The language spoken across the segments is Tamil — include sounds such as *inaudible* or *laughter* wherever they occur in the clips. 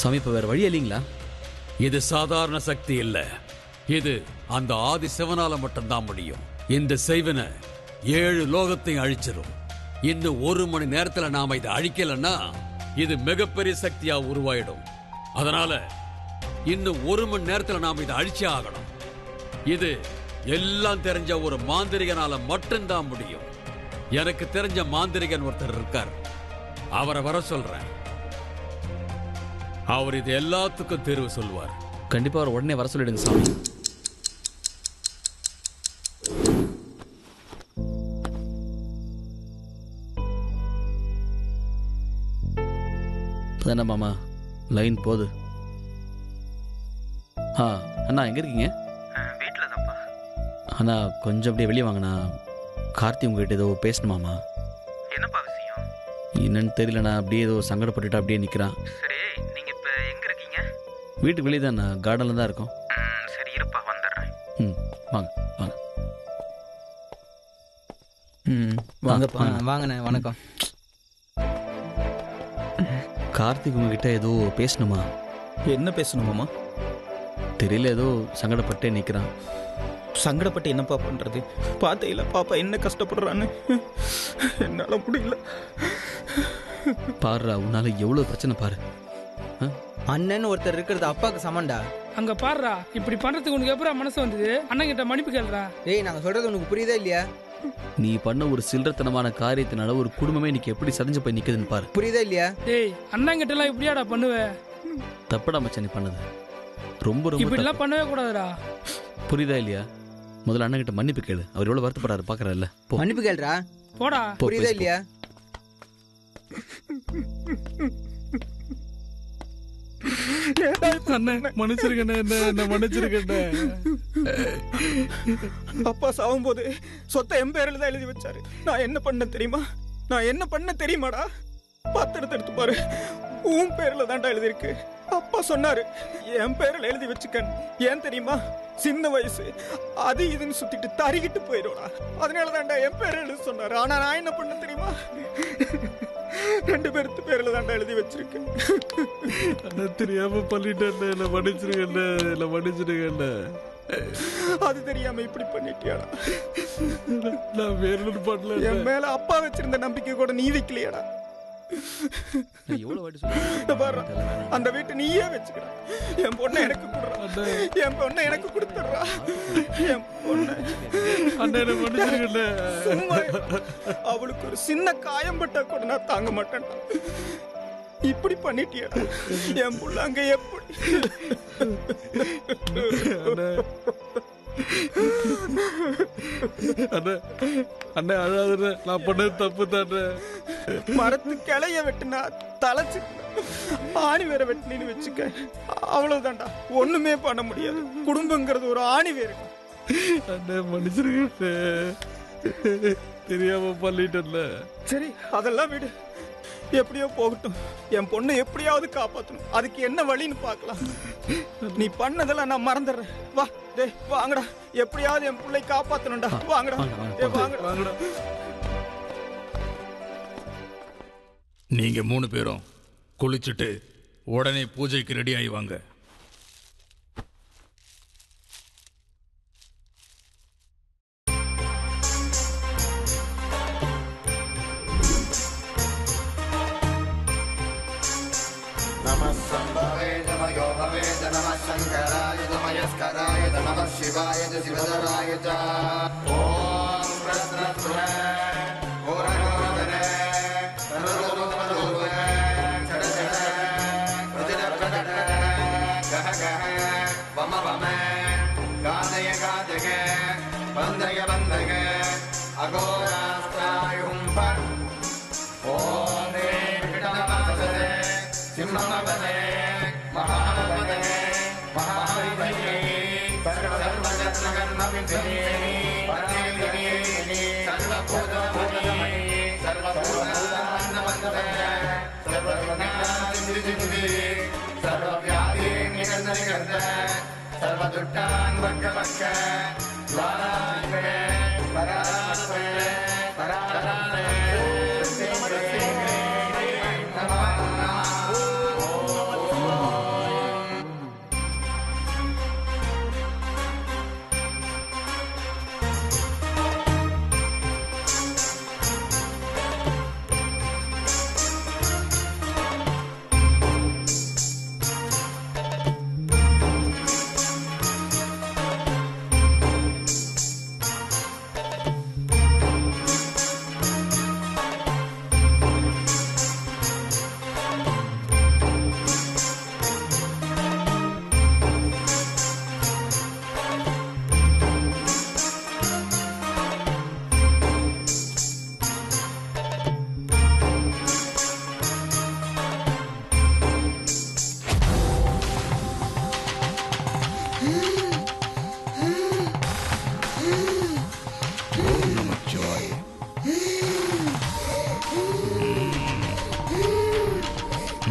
சாமி இப்போ வேற வழி இல்லைங்களா? இது சாதாரண சக்தி இல்லை. இது அந்த ஆதி சிவனால மட்டும்தான் முடியும். இந்த செய்வனை ஏழு லோகத்தையும் அழிச்சிடும் இன்னும் ஒரு மணி நேரத்தில் நாம இதை அழிக்கலன்னா இது மிகப்பெரிய சக்தியா உருவாயிடும். அதனால இன்னும் ஒரு மணி நேரத்தில் நாம இதை அழிச்சே ஆகணும். இது எல்லாம் தெரிஞ்ச ஒரு மாந்திரிகனால மட்டும்தான் முடியும். எனக்கு தெரிஞ்ச மாந்திரிகன் ஒருத்தர் இருக்கார். அவரை வர சொல்றேன். அவர் இது எல்லாத்துக்கும் தீர்வு சொல்வார். கண்டிப்பா அவர் உடனே வர சொல்லிடுங்க சாமி. அதானே மாமா? லைன் போகுது ஆ அண்ணா எங்க இருக்கீங்க? வீட்டில் தான்ப்பா அண்ணா கொஞ்சம் அப்படியே வெளியே வாங்கண்ணா. கார்த்தி உங்ககிட்ட ஏதோ பேசணுமாமா என்னப்பா விஷயம்? என்னன்னு தெரியலண்ணா அப்படியே ஏதோ சங்கடப்பட்டுட்டு அப்படியே நிற்கிறான் சரி நீங்கள் வீட்டுக்கு வெளியே தான் கார்டனில் தான் இருக்கோம். ம், சரி இருப்பா வந்துடுறேன். ம் வாங்க வாங்க. ம் வாங்க. வாங்கண்ணே வணக்கம். கார்த்திக் உங்ககிட்ட ஏதோ பேசணுமா? என்ன பேசணுமாமா தெரியல ஏதோ சங்கடப்பட்டே நிற்கிறான் சங்கடப்பட்டு என்னப்பா பண்றது? பார்த்தையில பாப்பா என்ன கஷ்டப்படுறான்னு. என்னால முடியல. பாருடா உன்னால எவ்வளோ பிரச்சனை பாரு? அண்ணன் ஒருத்தர் இருக்கிறது அப்பாவுக்கு சமண்டா அங்க பாருடா இப்படி பண்றதுக்கு உனக்கு எப்பறம் மனசு வந்தது? அண்ணன் கிட்ட மன்னிப்பு கேளுடா. டேய் நாங்க சொல்றது உனக்கு புரியுதா இல்லையா? நீ பண்ண ஒரு சில்லறத்தனமான காரியத்தினால ஒரு குடும்பமே இன்னைக்கு எப்படி சதைஞ்சு போய் நிக்குதுன்னு பாரு. புரியுதா இல்லையா? டேய் அண்ணன் கிட்ட எல்லாம் இப்படியாடா பண்ணுவ? தப்படா மச்சான் நீ பண்ணது. ரொம்ப ரொம்ப இப்படி எல்லாம். பண்ணவே கூடாதுடா. புரியுதா இல்லையா? முதல்ல அண்ணன் கிட்ட மன்னிப்பு கேளு. அவர் எவ்வளவு வருத்தப்படாரு பாக்குறல்ல போ. மன்னிப்பு கேளுடா. போடா. புரியுதா. இல்லையா? அண்ணன் மன்னிச்சிருக்கண்ணே என்ன என்ன மன்னிச்சிருக்கண்ணே அப்பா சாகும்போது சொத்தை என் பேரில் தான் எழுதி வச்சாரு. நான் என்ன பண்ண தெரியுமா? நான் என்ன பண்ண தெரியுமாடா? பத்திரத்தை எடுத்து பாரு. உன் பேர்ல தான்டா எழுதியிருக்கு. அப்பா சொன்னாரு என் பேரில் எழுதி வச்சுக்கன் ஏன் தெரியுமா? சின்ன வயசு. அது இதுன்னு சுத்திட்டு தறிக்கிட்டு போயிடும்டா. அதனால தான்டா என் பேர் எழுதி சொன்னாரு. ஆனா நான் என்ன பண்ண தெரியுமா? ரெண்டு பேருக்கு பேர்ல தான்டா எழுதி வச்சிருக்கேன். தெரியாம பண்ணிட்டேன் என்ன மன்னிச்சிருக்கண்ணே என்ன மன்னிச்சிருக்கண்ணே அது தெரியாம இப்படி பண்ணிட்டியாடா. நான் வேறு பண்ணல என் மேல அப்பா வச்சிருந்த நம்பிக்கை கூட நீ வைக்கலையாடா. அந்த வீட்டை நீயே வச்சுக்கிற. என் பொண்ணை எனக்கு கொடுறா. என் பொண்ணை எனக்கு கொடுத்துட்றா. என் பொண்ணை. அண்ணன் சும்மா. அவளுக்கு ஒரு சின்ன காயம் பட்டா கூட நான் தாங்க மாட்டேன்டா. இப்படி பண்ணிட்டியடா என் புள்ள அங்க எப்படி? அண்ணே. அண்ணே அழாதுண்ணே. நான் பண்ணது தப்பு தானே மரத்து கிளைய வெட்டினா தலைச்சு. ஆணி வேற வெட்டினு வச்சுக்க. அவ்வளவுதான்டா. ஒண்ணுமே பண்ண முடியாது. குடும்பங்கிறது ஒரு ஆணி வேறு. அண்ணே மன்னிச்சிருக்கண்ணே தெரியாம பண்ணிட்டேன்ல. சரி அதெல்லாம் விடு. எப்படியோ போகட்டும். என் பொண்ணை எப்படியாவது காப்பாத்தணும். அதுக்கு என்ன வழின்னு பார்க்கலாம். நீ பண்ணதெல்லாம் நான் மறந்துடுறேன். வா டேய் வாங்கடா. எப்படியாவது என் பிள்ளை காப்பாத்தணும்டா. வாங்கடா. வாங்க, வாங்க, டேய், வாங்கடா. வாங்கடா. நீங்கள் மூணு பேரும் குளிச்சுட்டு உடனே பூஜைக்கு ரெடி ஆயிவாங்க शिवाय शिवधराय च சிம்மபதே மகாபதே மகாபதே சர்வதர்மதர்மகர்மபிந்தே பரமேந்திரே சர்வபூதபூதமயே சர்வபூதபூதமந்தபந்தே சர்வகுணாதிந்திதிந்தி சர்வவியாதி நிகழ்ந்த நிகழ்ந்த சர்வதுட்டான் பக்க பக்க துவாராத்மே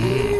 Yeah. *laughs*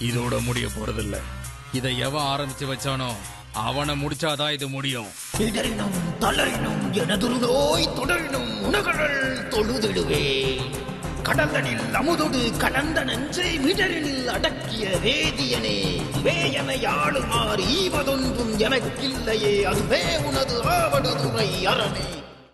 இதோட முடிய போறதில்ல. இதை எவன் ஆரம்பிச்சு வச்சானோ அவனை முடிச்சாதான் இது முடியும். இடறினும் தளரினும் எனதுரு நோய் தொடரினும் உணகழல் தொழுதிடுவே. கடந்தனில் அமுதொடு கடந்த நஞ்சை மிடரில் அடக்கிய வேதியனே வேயனை ஆளுமாறு ஈவதொன்றும் எனக்கில்லையே அதுவே உனது ஆவடுதுறை அரணே.